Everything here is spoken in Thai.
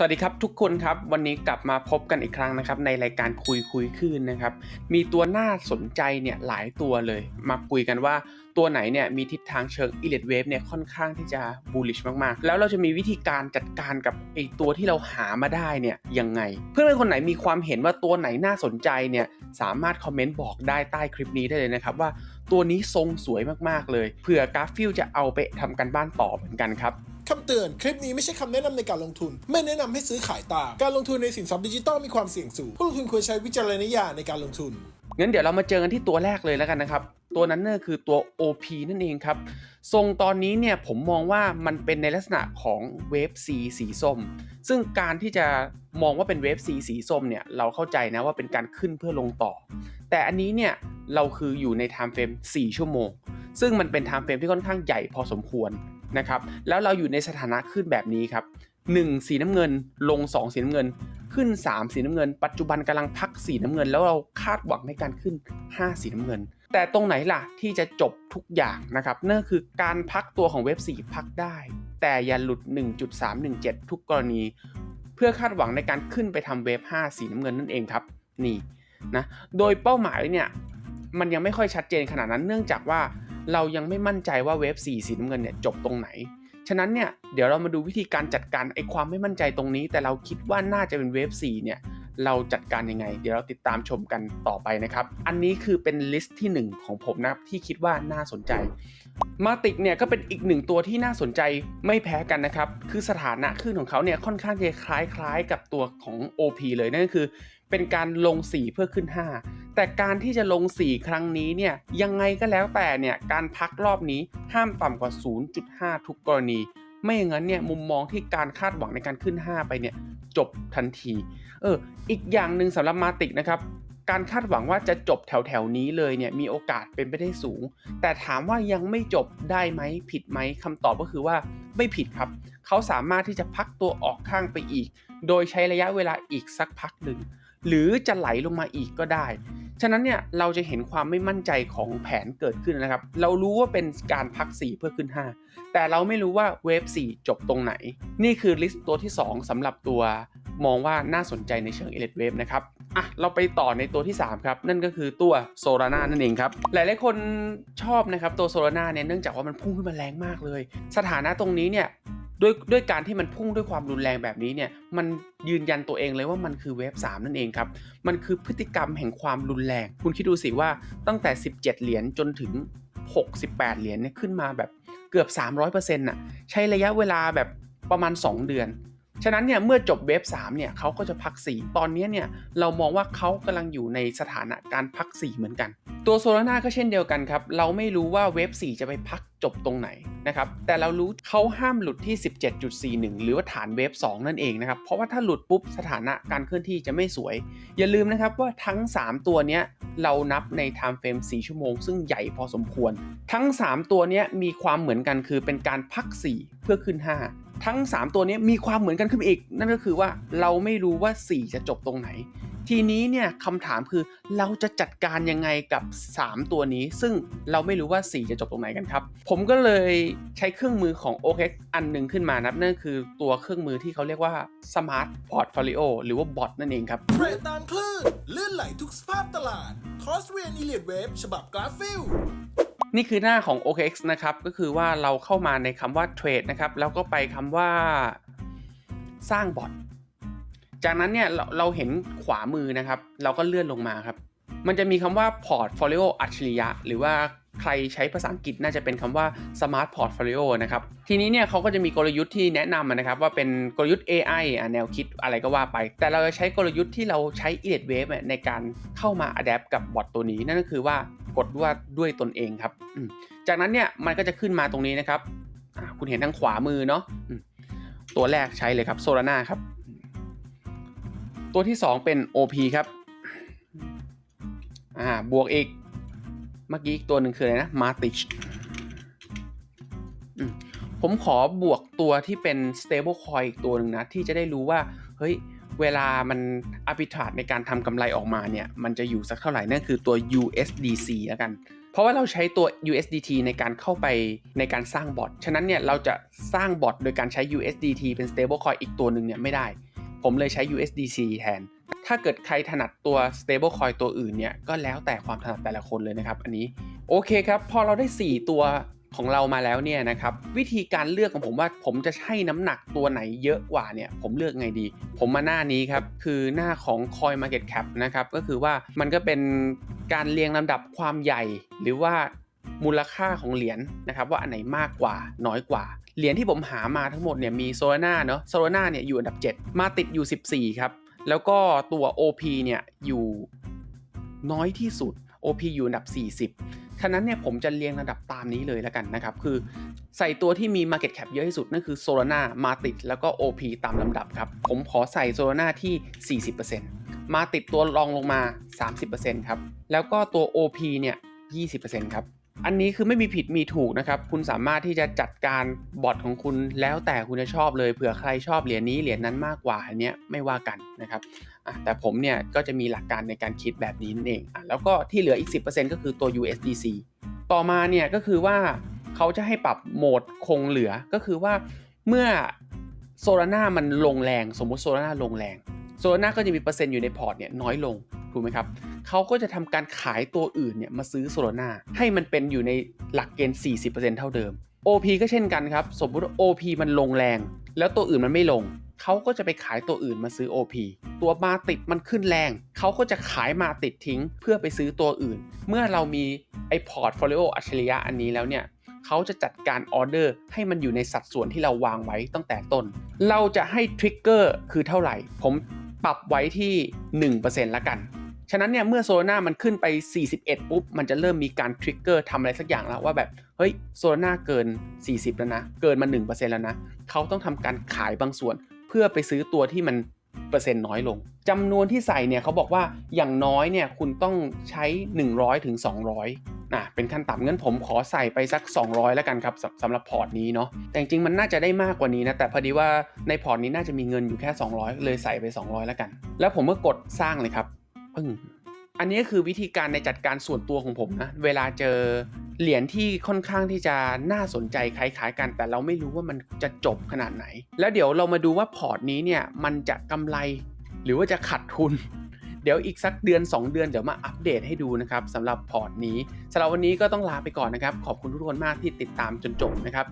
สวัสดีครับทุกคนครับวันนี้กลับมาพบกันอีกครั้งนะครับ ในรายการคุยคุยคืนนะครับ มีตัวน่าสนใจเนี่ยหลายตัวเลย มาคุยกันว่าตัวไหนเนี่ยมีทิศทางเชิง e l i t e wave เนี่ยค่อนข้างที่จะ bullish มากๆ แล้วเราจะมีวิธีการจัดการกับไอตัวที่เราหามาได้เนี่ยยังไง เพื่อนๆคนไหนมีความเห็นว่าตัวไหนน่าสนใจเนี่ยสามารถคอมเมนต์บอกได้ใต้คลิปนี้ได้เลยนะครับว่าตัวนี้ทรงสวยมากๆเลยเผื่อกราฟิลจะเอาไปทำกันบ้านต่อเหมือนกันครับ คำเตือน คลิปนี้ไม่ใช่คำแนะนำในการลงทุน ไม่แนะนำให้ซื้อขายตาม การลงทุนในสินทรัพย์ดิจิทัลมีความเสี่ยงสูง ผู้ลงทุนควรใช้วิจารณญาณในการลงทุน งั้นเดี๋ยวเรามาเจอกันที่ตัวแรกเลยแล้วกันนะครับ ตัวนั้นเนี่ยคือตัว OP นั่นเองครับ ทรงตอนนี้เนี่ยผมมองว่ามันเป็นในลักษณะของเวฟ C สีส้ม ซึ่งการที่จะมองว่าเป็นเวฟ C สีส้มเนี่ยเราเข้าใจนะว่าเป็นการขึ้นเพื่อลงต่อ แต่อันนี้เนี่ยเราคืออยู่ใน time frame 4ชั่วโมง ซึ่งมันเป็น time frame ที่ค่อนข้างใหญ่พอสมควร นะครับแล้วเราอยู่ในสถานะขึ้นแบบนี้ครับ1สีน้ำเงินลง 2 สีน้ำเงิน ขึ้น 3 สีน้ำเงิน ปัจจุบันกำลังพักสีน้ำเงิน แล้วเราคาดหวังในการขึ้น 5 สีน้ำเงิน แต่ตรงไหนล่ะที่จะจบทุกอย่างนะครับนั่นคือการพักตัวของเว็บ 4 พักได้ แต่อย่าหลุด 1.317 ทุกกรณี เพื่อคาดหวังในการขึ้นไปทำเวฟ5สีน้ำเงินนั่นเองครับนี่นะโดยเป้าหมายเนี่ยมันยังไม่ค่อยชัดเจนขนาดนั้นเนื่องจากว่า เรายังไม่มั่นใจว่าเวฟ4สีน้ำเงินเนี่ยจบตรงไหน ฉะนั้นเนี่ยเดี๋ยวเรามาดูวิธีการจัดการไอ้ความไม่มั่นใจตรงนี้ แต่เราคิดว่าน่าจะเป็นเวฟ4เนี่ยเราจัดการยังไง เดี๋ยวเราติดตามชมกันต่อไปนะครับ อันนี้คือเป็นลิสต์ที่ 1 ของผมนะครับที่คิดว่าน่าสนใจ มาติกเนี่ยก็เป็นอีกหนึ่งตัวที่น่าสนใจไม่แพ้กันนะครับ คือสถานะขึ้นของเขาเนี่ยค่อนข้างจะคล้ายๆกับตัวของ OP เลยนั่นก็คือ เป็นการลง4เพื่อขึ้น 5 แต่การที่จะลง 4 ครั้งนี้เนี่ยยังไงก็แล้วแต่เนี่ยการพักรอบนี้ห้ามต่ำกว่า 0.5 ทุกกรณี ไม่อย่างนั้นเนี่ยมุมมองที่การคาดหวังในการขึ้น 5 ไปเนี่ยจบทันทีเอออีกอย่างหนึ่งสำหรับมาติกนะครับการคาดหวังว่าจะจบแถวแถวนี้เลยเนี่ยมีโอกาสเป็นไปได้สูง แต่ถามว่ายังไม่จบได้ไหมผิดไหมคำตอบก็คือว่าไม่ผิดครับ เขาสามารถที่จะพักตัวออกข้างไปอีก โดยใช้ระยะเวลาอีกสักพักหนึ่ง หรือจะไหลลงมาอีกก็ได้ ฉะนั้นเนี่ยเราจะเห็นความไม่มั่นใจของแผนเกิดขึ้นนะครับ เรารู้ว่าเป็นการพัก 4 เพื่อขึ้น 5 แต่เราไม่รู้ว่าเวฟ 4 จบตรงไหน นี่คือลิสต์ตัวที่ 2สำหรับตัวมองว่าน่าสนใจในเชิง e l i t e Wave นะครับอะเราไปต่อในตัวที่ 3 ครับ นั่นก็คือตัวโซลาร่านั่นเองครับ หลายๆคนชอบนะครับตัวโซลาร่าเนี่ยเนื่องจากว่ามันพุ่งขึ้นมาแรงมากเลย สถานะตรงนี้เนี่ย ด้วยด้วยการที่มันพุ่งด้วยความรุนแรงแบบนี้เนี่ยมันยืนยันตัวเองเลยว่ามันคือเวฟ3นั่นเองครับมันคือพฤติกรรมแห่งความรุนแรง คุณคิดดูสิว่าตั้งแต่ 17 เหรียญจนถึง 68 เหรียญเนี่ยขึ้นมาแบบเกือบ 300%น่ะใช้ระยะเวลาแบบประมาณ 2 เดือน ฉะนั้นเนี่ยเมื่อจบเวฟ3เนี่ยเขาก็จะพัก 4 ตอนนี้เนี่ยเรามองว่าเขากำลังอยู่ในสถานะการพัก 4 เหมือนกัน ตัวโซลาร่าก็เช่นเดียวกันครับ เราไม่รู้ว่าเวฟ4จะไปพักจบตรงไหนนะครับ แต่เรารู้เขาห้ามหลุดที่ 17.41 หรือว่าฐานเวฟ2นั่นเองนะครับ เพราะว่าถ้าหลุดปุ๊บสถานะการเคลื่อนที่จะไม่สวย อย่าลืมนะครับว่าทั้ง 3 ตัวเนี้ยเรานับใน time frame 4ชั่วโมง ซึ่งใหญ่พอสมควร ทั้ง 3 ตัวเนี้ยมีความเหมือนกันคือเป็นการพัก 4 เพื่อขึ้น 5 ทั้ง 3 ตัวนี้มีความเหมือนกันขึ้นอีก นั่นก็คือว่าเราไม่รู้ว่า 4 จะจบตรงไหน ทีนี้เนี่ยคำถามคือเราจะจัดการยังไงกับ 3 ตัวนี้ ซึ่งเราไม่รู้ว่า 4 จะจบตรงไหนกันครับ ผมก็เลยใช้เครื่องมือของ OKX อันหนึ่งขึ้นมานับนั่นคือตัวเครื่องมือที่เขาเรียกว่า Smart Portfolio หรือว่า Bot นั่นเองครับเทรดตามคลื่นเลื่อนไหลทุกสภาพตลาดคอสเวียนอีเลียดเวฟฉบับกราฟิล นี่คือหน้าของ OKX นะครับ ก็คือว่าเราเข้ามาในคำว่าเทรดนะครับ แล้วก็ไปคำว่าสร้างบอทจากนั้นเนี่ยเราเราเห็นขวามือนะครับ เราก็เลื่อนลงมาครับ มันจะมีคำว่า Portfolio อัจฉริยะ หรือว่า ใครใช้ภาษาอังกฤษน่าจะเป็นคำว่า Smart Portfolio นะครับ ทีนี้เนี่ยเขาก็จะมีกลยุทธ์ที่แนะนำนะครับว่าเป็นกลยุทธ์ AI อะแนวคิดอะไรก็ว่าไป แต่เราจะใช้กลยุทธ์ที่เราใช้ e l i t e Wave ในการเข้ามา adapt กับบอทตัวนี้ นั่นก็คือว่ากดว่าด้วยตนเองครับ จากนั้นเนี่ยมันก็จะขึ้นมาตรงนี้นะครับ คุณเห็นทางขวามือเนาะตัวแรกใช้เลยครับโซลาร่าครับ ตัวที่ 2 เป็น OP ครับ อ่า บวกอีก เมื่อกี้อีกตัวหนึ่งคืออะไรนะ Martich อืมผมขอบวกตัวที่เป็น stable coin อีกตัวหนึ่งนะ ที่จะได้รู้ว่า เฮ้ย เวลามัน arbitrage ในการทำกำไรออกมาเนี่ย มันจะอยู่สักเท่าไหร่ นั่นคือตัว USDC แล้วกัน เพราะว่าเราใช้ตัว USDT ในการเข้าไปในการสร้างบอทฉะนั้นเนี่ย เราจะสร้างบอทโดยการใช้ USDT เป็น stable coin อีกตัวหนึ่งเนี่ยไม่ได้ ผมเลยใช้ USDC แทน ถ้าเกิดใครถนัดตัว stablecoin ตัวอื่นเนี่ยก็แล้วแต่ความถนัดแต่ละคนเลยนะครับ อันนี้โอเคครับ พอเราได้ 4 ตัวของเรามาแล้วเนี่ยนะครับวิธีการเลือกของผมว่าผมจะให้น้ำหนักตัวไหนเยอะกว่าเนี่ยผมเลือกไงดี ผมมาหน้านี้ครับ คือหน้าของ Coin Market Cap นะครับก็คือว่ามันก็เป็นการเรียงลำดับความใหญ่ หรือว่ามูลค่าของเหรียญนะครับว่าอันไหนมากกว่าน้อยกว่า เหรียญที่ผมหามาทั้งหมดเนี่ยมีโซลาร่าเนาะโซลาร่าเนี่ยอยู่อันดับ 7 มาติดอยู่ 14 ครับ แล้วก็ตัว OP เนี่ยอยู่น้อยที่สุด OP อยู่อันดับ 40 ฉะนั้นเนี่ยผมจะเรียงระดับตามนี้เลยแล้วกันนะครับ คือใส่ตัวที่มี Market Cap เยอะที่สุด นั่นคือ Solana มาติดแล้วก็ OP ตามลำดับครับ ผมขอใส่ Solana ที่ 40%มาติดตัวรองลงมา 30%ครับ แล้วก็ตัว OP เนี่ย 20%ครับ อันนี้คือไม่มีผิดมีถูกนะครับ คุณสามารถที่จะจัดการบอทของคุณแล้วแต่คุณจะชอบเลยเผื่อใครชอบเหรียญนี้เหรียญนั้นมากกว่าอันเนี้ยไม่ว่ากันนะครับแต่ผมเนี่ยก็จะมีหลักการในการคิดแบบนี้นั่นเองอะแล้วก็ที่เหลืออีก 10%ก็คือตัว USDC ต่อมาเนี่ยก็คือว่าเขาจะให้ปรับโหมดคงเหลือก็คือว่าเมื่อโซลาร่ามันลงแรง สมมุติโซลาร่าลงแรง โซลาร่าก็จะมีเปอร์เซ็นต์อยู่ในพอร์ตเนี่ยน้อยลงถูกไหมครับเขาก็จะทำการขายตัวอื่นเนี่ยมาซื้อโซลาร่าให้มันเป็นอยู่ในหลักเกณฑ์ 40%เท่าเดิม OP ก็เช่นกันครับ สมมติ OP มันลงแรง แล้วตัวอื่นมันไม่ลง เขาก็จะไปขายตัวอื่นมาซื้อ OP ตัวมาติดมันขึ้นแรง เขาก็จะขายมาติดทิ้งเพื่อไปซื้อตัวอื่น เมื่อเรามีไอพอร์ตโฟลิโออัจฉริยะอันนี้แล้วเนี่ยเขาจะจัดการออเดอร์ให้มันอยู่ในสัดส่วนที่เราวางไว้ตั้งแต่ต้น เราจะให้ทริกเกอร์คือเท่าไหร่ ผม ปรับไว้ที่ 1%ละกัน ฉะนั้นเนี่ยเมื่อโซลาร่ามันขึ้นไป 41 ปุ๊บ มันจะเริ่มมีการทริกเกอร์ทำอะไรสักอย่างแล้วว่าแบบ เฮ้ยโซลาร่าเกิน 40 แล้วนะ เกินมา 1%แล้วนะ เขาต้องทำการขายบางส่วน เพื่อไปซื้อตัวที่มันเปอร์เซ็นต์น้อยลงจำนวนที่ใส่เนี่ยเขาบอกว่าอย่างน้อยเนี่ยคุณต้องใช้ 100ถึง200 อะเป็นขั้นต่ำงั้นผมขอใส่ไปสัก 200 แล้วกันครับสำสำหรับพอร์ตนี้เนาะแต่จริงมันน่าจะได้มากกว่านี้นะแต่พอดีว่าในพอร์ตนี้น่าจะมีเงินอยู่แค่ 200 เลยใส่ไป 200 แล้วกัน แล้วผมก็กดสร้างเลยครับปึ้งอันนี้คือวิธีการในจัดการส่วนตัวของผมนะ เวลาเจอเหรียญที่ค่อนข้างที่จะน่าสนใจคล้ายๆกัน แต่เราไม่รู้ว่ามันจะจบขนาดไหน แล้วเดี๋ยวเรามาดูว่าพอร์ตนี้เนี่ยมันจะกำไร หรือว่าจะขาดทุน เดี๋ยวอีกสักเดือน 2 เดือนเดี๋ยวมาอัปเดตให้ดูนะครับสำหรับพอร์ตนี้สำหรับวันนี้ก็ต้องลาไปก่อนนะครับ ขอบคุณทุกคนมากที่ติดตามจนจบนะครับ